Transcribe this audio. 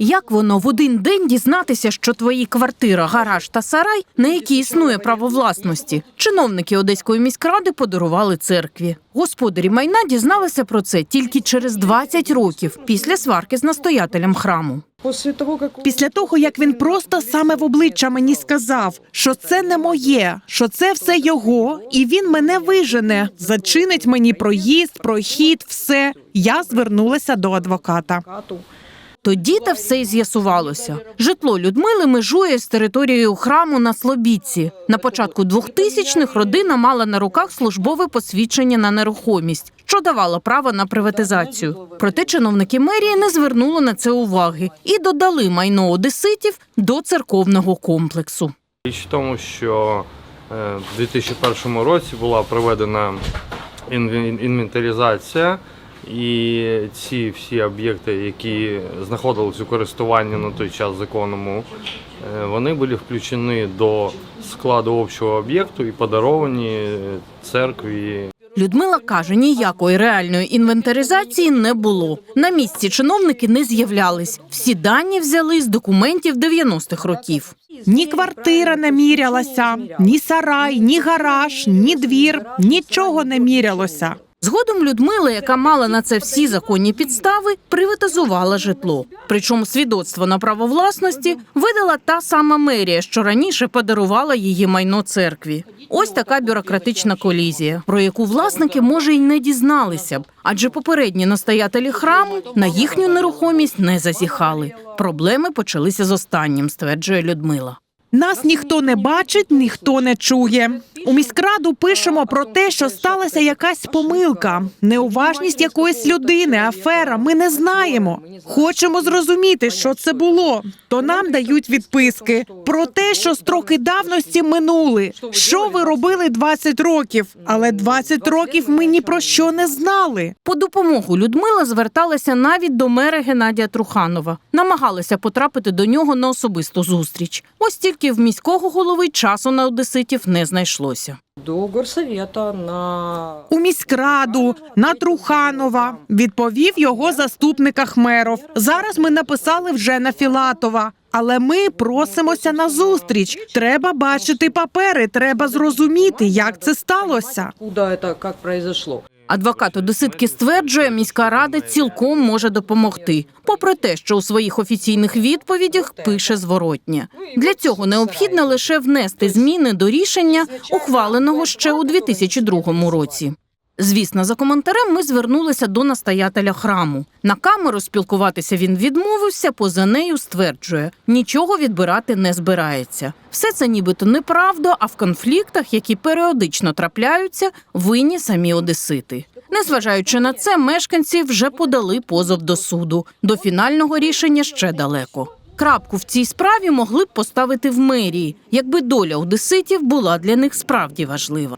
Як воно в один день дізнатися, що твої квартира, гараж та сарай, на які існує право власності? Чиновники Одеської міськради подарували церкві. Господарі майна дізналися про це тільки через 20 років після сварки з настоятелем храму. После того, как он... Після того, як він просто саме в обличчя мені сказав, що це не моє, що це все його, і він мене вижене, зачинить мені проїзд, прохід, все. Я звернулася до адвоката. Тоді та все й з'ясувалося. Житло Людмили межує з територією храму на Слобідці. На початку 2000-х родина мала на руках службове посвідчення на нерухомість, що давало право на приватизацію. Проте чиновники мерії не звернули на це уваги і додали майно одеситів до церковного комплексу. Річ в тому, що е, в 2001 році була проведена інвен- інвентаризація, і ці всі об'єкти, які знаходились у користуванні на той час законному, е, вони були включені до складу общого об'єкту і подаровані е, церкві Людмила каже, ніякої реальної інвентаризації не було. На місці чиновники не з'являлись. Всі дані взяли з документів 90-х років. Ні квартира не мірялася, ні сарай, ні гараж, ні двір, нічого не мірялося. Згодом Людмила, яка мала на це всі законні підстави, приватизувала житло. Причому свідоцтво на право власності видала та сама мерія, що раніше подарувала її майно церкві. Ось така бюрократична колізія, про яку власники може й не дізналися б, адже попередні настоятелі храму на їхню нерухомість не зазіхали. Проблеми почалися з останнім, стверджує Людмила. Нас ніхто не бачить, ніхто не чує. У міськраду пишемо про те, що сталася якась помилка, неуважність якоїсь людини, афера. Ми не знаємо. Хочемо зрозуміти, що це було. То нам дають відписки про те, що строки давності минули. Що ви робили 20 років? Але 20 років ми ні про що не знали. По допомогу Людмила зверталася навіть до мера Геннадія Труханова. Намагалася потрапити до нього на особисту зустріч. Ось тільки в міського голови часу на одеситів не знайшлося. До горсовета на... У міськраду на Труханова відповів його заступник Ахмеров. Зараз ми написали вже на Філатова. Але ми просимося на зустріч. Треба бачити папери, треба зрозуміти, як це сталося. Куда це як произошло. Адвокат одеситки стверджує, міська рада цілком може допомогти, попри те, що у своїх офіційних відповідях пише зворотнє. Для цього необхідно лише внести зміни до рішення, ухваленого ще у 2002 році. Звісно, за коментарем ми звернулися до настоятеля храму. На камеру спілкуватися він відмовився, поза нею стверджує, нічого відбирати не збирається. Все це нібито неправда, а в конфліктах, які періодично трапляються, винні самі одесити. Незважаючи на це, мешканці вже подали позов до суду. До фінального рішення ще далеко. Крапку в цій справі могли б поставити в мерії, якби доля одеситів була для них справді важлива.